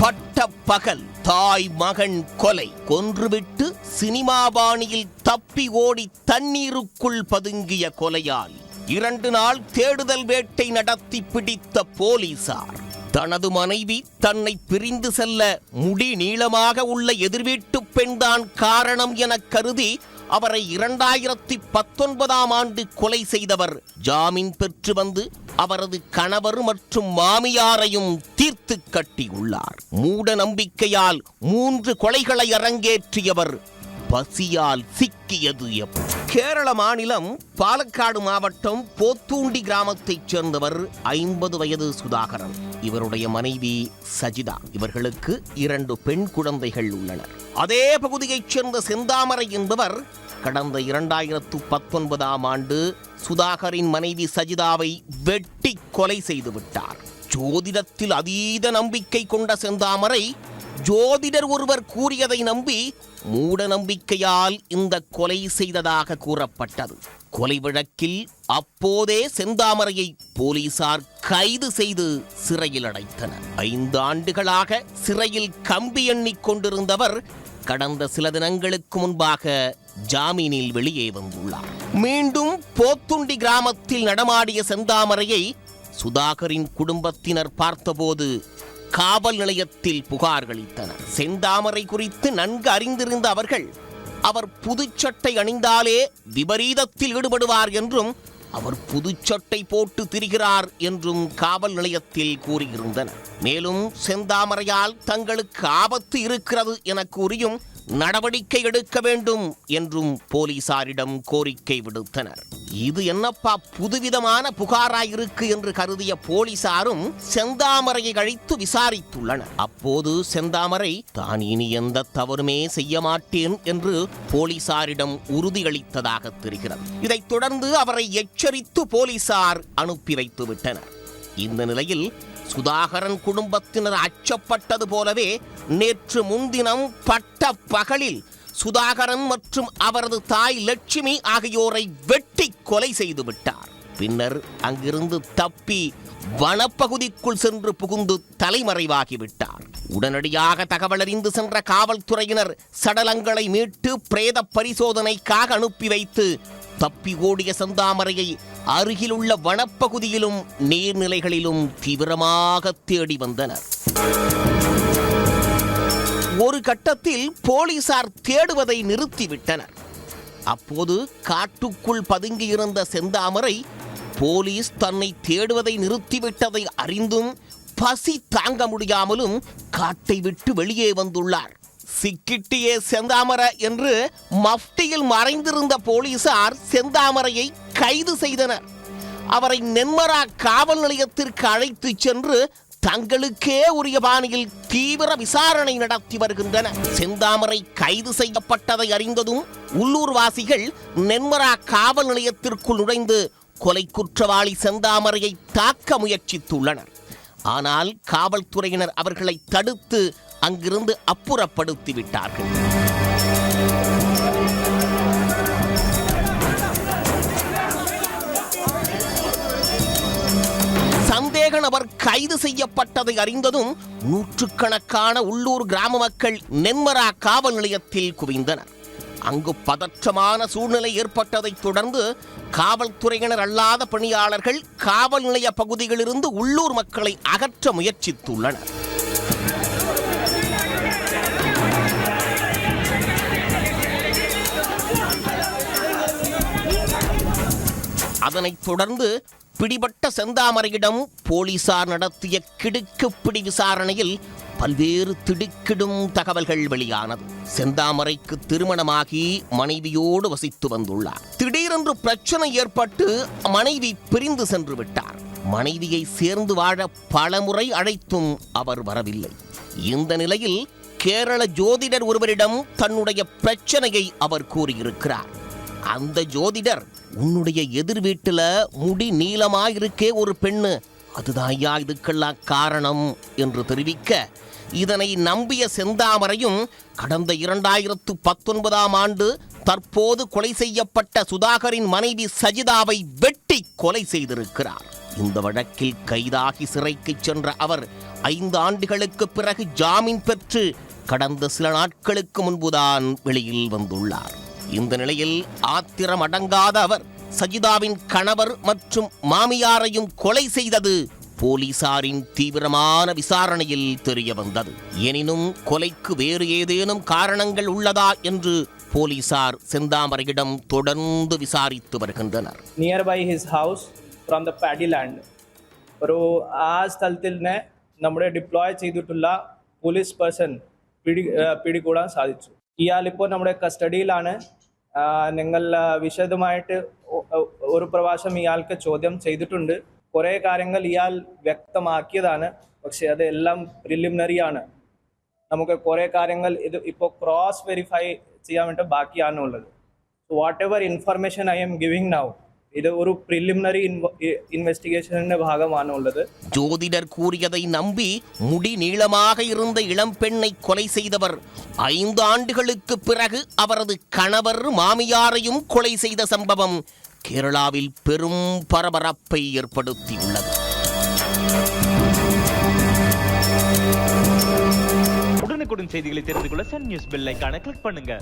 பட்ட பகல் தாய் மகன் கொலை கொன்றுவிட்டு சினிமா பாணியில் தப்பி ஓடி தண்ணீருக்குள் பதுங்கிய கொலையால் இரண்டு நாள் தேடுதல் வேட்டை நடத்தி பிடித்த போலீசார். தனது மனைவி தன்னை பிரிந்து செல்ல முடி நீளமாக உள்ள எதிர்வீட்டு பெண்தான் காரணம் என கருதி அவரை இரண்டாயிரத்தி பத்தொன்பதாம் ஆண்டு கொலை செய்தவர் ஜாமீன் பெற்று வந்து அவரது கணவர் மற்றும் மாமியாரையும் தீர்த்து கட்டியுள்ளார். மூட நம்பிக்கையால் மூன்று கொலைகளை அரங்கேற்றியவர் பசியால் சிக்கியது கேரள மாநிலம் பாலக்காடு மாவட்டம் போத்தூண்டி கிராமத்தைச் சேர்ந்தவர் ஐம்பது வயது சுதாகரன். இவருடைய மனைவி சஜிதா. இவர்களுக்கு இரண்டு பெண் குழந்தைகள் உள்ளனர். அதே பகுதியைச் சேர்ந்த செந்தாமரை என்பவர் கடந்த இரண்டாயிரத்து பத்தொன்பதாம் ஆண்டு சுதாகரின் மனைவி சஜிதாவை வெட்டி கொலை செய்து விட்டார். ஜோதிடத்தில் அதீத நம்பிக்கை கொண்ட செந்தாமரை ஜோதிடர் ஒருவர் கூறியதை நம்பி மூட நம்பிக்கையால் இந்த கொலை செய்ததாக கூறப்பட்டது. கொலை வழக்கில் அப்போதே செந்தாமரையை போலீசார் கைது செய்து சிறையில் அடைத்தனர். ஐந்து ஆண்டுகளாக சிறையில் கம்பி எண்ணிக் கொண்டிருந்தவர் கடந்த சில தினங்களுக்கு முன்பாக ஜாமீனில் வெளியே வந்துள்ளார். மீண்டும் போத்துண்டி கிராமத்தில் நடமாடிய செந்தாமரையை சுதாகரின் குடும்பத்தினர் பார்த்தபோது காவல் நிலையத்தில் புகார்களித்தனர் செந்தாமரை குறித்து நன்கு அறிந்திருந்த அவர்கள் அவர் புதுச்சட்டை அணிந்தாலே விபரீதத்தில் ஈடுபடுவார் என்றும் அவர் புதுச்சட்டை போட்டு திரிகிறார் என்றும் காவல் நிலையத்தில் கூறியிருந்தனர். மேலும் செந்தாமரையால் தங்களுக்கு ஆபத்து இருக்கிறது என கூறியும் நடவடிக்கை எடுக்க வேண்டும் என்றும் போலீசாரிடம் கோரிக்கை விடுத்தனர். இது என்னப்பா புதுவிதமான புகாராயிருக்கு என்று கருதிய போலீசாரும் செந்தாமரையை அழைத்து விசாரித்துள்ளனர். அப்போது செந்தாமரை தான் இனி எந்த தவறுமே செய்ய மாட்டேன் என்று போலீசாரிடம் உறுதியளித்ததாக தெரிகிறது. இதைத் தொடர்ந்து அவரை எச்சரித்து போலீசார் அனுப்பி வைத்து விட்டனர். இந்த நிலையில் சுதாகரன் குடும்பத்தினர் அச்சப்பட்டது போலவே நேற்று முன்தினம் பட்ட பகலில் சுதாகரன் மற்றும் அவரது தாய் லட்சுமி ஆகியோரை வெட்டி கொலை செய்து விட்டார். பின்னர் அங்கிருந்து தப்பி வனப்பகுதிக்குள் சென்று புகுந்து தலைமறைவாகிவிட்டார். உடனடியாக தகவலறிந்து சென்ற காவல்துறையினர் சடலங்களை மீட்டு பிரேத பரிசோதனைக்காக அனுப்பி வைத்து தப்பி ஓடிய செந்தாமரையை அருகிலுள்ள வனப்பகுதியிலும் நீர்நிலைகளிலும் தீவிரமாக தேடி வந்தனர். ஒரு கட்டத்தில் போலீசார் தேடுவதை நிறுத்திவிட்டனர். அப்போது காட்டுக்குள் பதுங்கியிருந்த செந்தாமரை போலீஸ் தன்னை தேடுவதை நிறுத்திவிட்டதை அறிந்தும் பசி தாங்க முடியாமலும் காட்டை விட்டு வெளியே வந்துள்ளார். சிக்கிட்டியே செந்தாமர என்று மஃப்டியில் மறைந்திருந்த போலீசார் செந்தாமரையை கைது செய்தனர். அவரை நென்மரா காவல் நிலையத்திற்கு அழைத்துச் சென்று தங்களுக்கே உரிய பாணியில் தீவிர விசாரணை நடத்தி வருகின்றன. செந்தாமரை கைது செய்யப்பட்டதை அறிந்ததும் உள்ளூர்வாசிகள் நென்மரா காவல் நிலையத்திற்குள் நுழைந்து கொலை குற்றவாளி செந்தாமரையை தாக்க முயற்சித்துள்ளனர். ஆனால் காவல்துறையினர் அவர்களை தடுத்து அங்கிருந்து அப்புறப்படுத்தி விட்டார்கள் சந்தேக நபர் கைது செய்யப்பட்டதை அறிந்ததும் நூற்றுக்கணக்கான உள்ளூர் கிராம மக்கள் நென்மரா காவல் நிலையத்தில் குவிந்தனர். அங்கு பதற்றமான சூழ்நிலை ஏற்பட்டதைத் தொடர்ந்து காவல்துறையினர் அல்லாத பணியாளர்கள் காவல் நிலைய பகுதிகளிலிருந்து உள்ளூர் மக்களை அகற்ற முயற்சித்துள்ளனர். அதனைத் தொடர்ந்து பிடிபட்ட செந்தாமரையிடம் போலீசார் நடத்திய கிடுக்குப்பிடி விசாரணையில் பல்வேறு திடுக்கிடும் தகவல்கள் வெளியானது. செந்தாமரைக்கு திருமணமாகி மனைவியோடு வசித்து வந்துள்ளார். திடீரென்று பிரச்சனை ஏற்பட்டு மனைவி பிரிந்து சென்று விட்டார். மனைவியை சேர்ந்து வாழ பலமுறை அழைத்தும் அவர் வரவில்லை. இந்த நிலையில் கேரள ஜோதிடர் ஒருவரிடம் தன்னுடைய பிரச்சனையை அவர் கூறியிருக்கிறார். அந்த ஜோதிடர் உன்னுடைய எதிர் வீட்டுல முடி நீளமாயிருக்கே ஒரு பெண்ணு. அதுதான் ஐயா இதுக்கெல்லாம் காரணம் என்று தெரிவிக்க இதனை நம்பிய செந்தாமரையும் கடந்த இரண்டாயிரத்து பத்தொன்பதாம் ஆண்டு தற்போது கொலை செய்யப்பட்ட சுதாகரின் மனைவி சஜிதாவை வெட்டி கொலை செய்திருக்கிறார். இந்த வழக்கில் கைதாகி சிறைக்கு சென்ற அவர் ஐந்து ஆண்டுகளுக்கு பிறகு ஜாமீன் பெற்று கடந்த சில நாட்களுக்கு முன்புதான் வெளியில் வந்துள்ளார். இந்த நிலையில் ஆத்திரம் அடங்காத அவர் சஜிதாவின் கணவர் மற்றும் மாமியாரையும் கொலை செய்தது போலீசாரின் தீவிரமான விசாரணையில் தெரிய வந்தது எனினும் கொலைக்கு வேறு ஏதேனும் காரணங்கள் உள்ளதா என்று போலீசார் செந்தாமரையிடம் தொடர்ந்து விசாரித்து வருகின்றனர் near his house from the paddy land ഒരു ആ സ്ഥലത്തിൽ നിന്ന് നമ്മുടെ ഡിപ്ലോയ് ചെയ്തിട്ടുള്ള പോലീസ് പേഴ്സൺ പിടി ആ, പിടികൂടാൻ സാധിച്ചു ഇയാൾ ഇപ്പോൾ നമ്മുടെ കസ്റ്റഡിയിലാണ് ആ, നിങ്ങൾ വിശദമായിട്ട് ഒരു പ്രാവശ്യം ഇയാൾക്ക് ചോദ്യം ചെയ്തിട്ടുണ്ട്. കുറേ കാര്യങ്ങൾ ഇയാൾ വ്യക്തമാക്കിയതാണ്. പക്ഷെ അതെല്ലാം പ്രിലിമിനറി ആണ്. നമുക്ക് കുറേ കാര്യങ്ങൾ ഇത് ഇപ്പോൾ ക്രോസ് വെരിഫൈ ചെയ്യാൻ വേണ്ടി ബാക്കിയാണുള്ളത് whatever information I am giving now இது ஒரு பிரிலிமினரி இன்வெஸ்டிகேஷன் பாகமான உள்ளது ஜோதிடர் கூறியதை நம்பி முடி நீளமாக இருந்த இளம் பெண்ணை கொலை செய்தவர் ஐந்து ஆண்டுகளுக்கு பிறகு அவரது கணவர் மாமியாரையும் கொலை செய்த சம்பவம் கேரளாவில் பெரும் பரபரப்பை ஏற்படுத்தியுள்ளது உடனுக்குடன் செய்திகளை தெரிந்து கொள்ள சன் நியூஸ் பெல் ஐக்கான கிளிக் பண்ணுங்க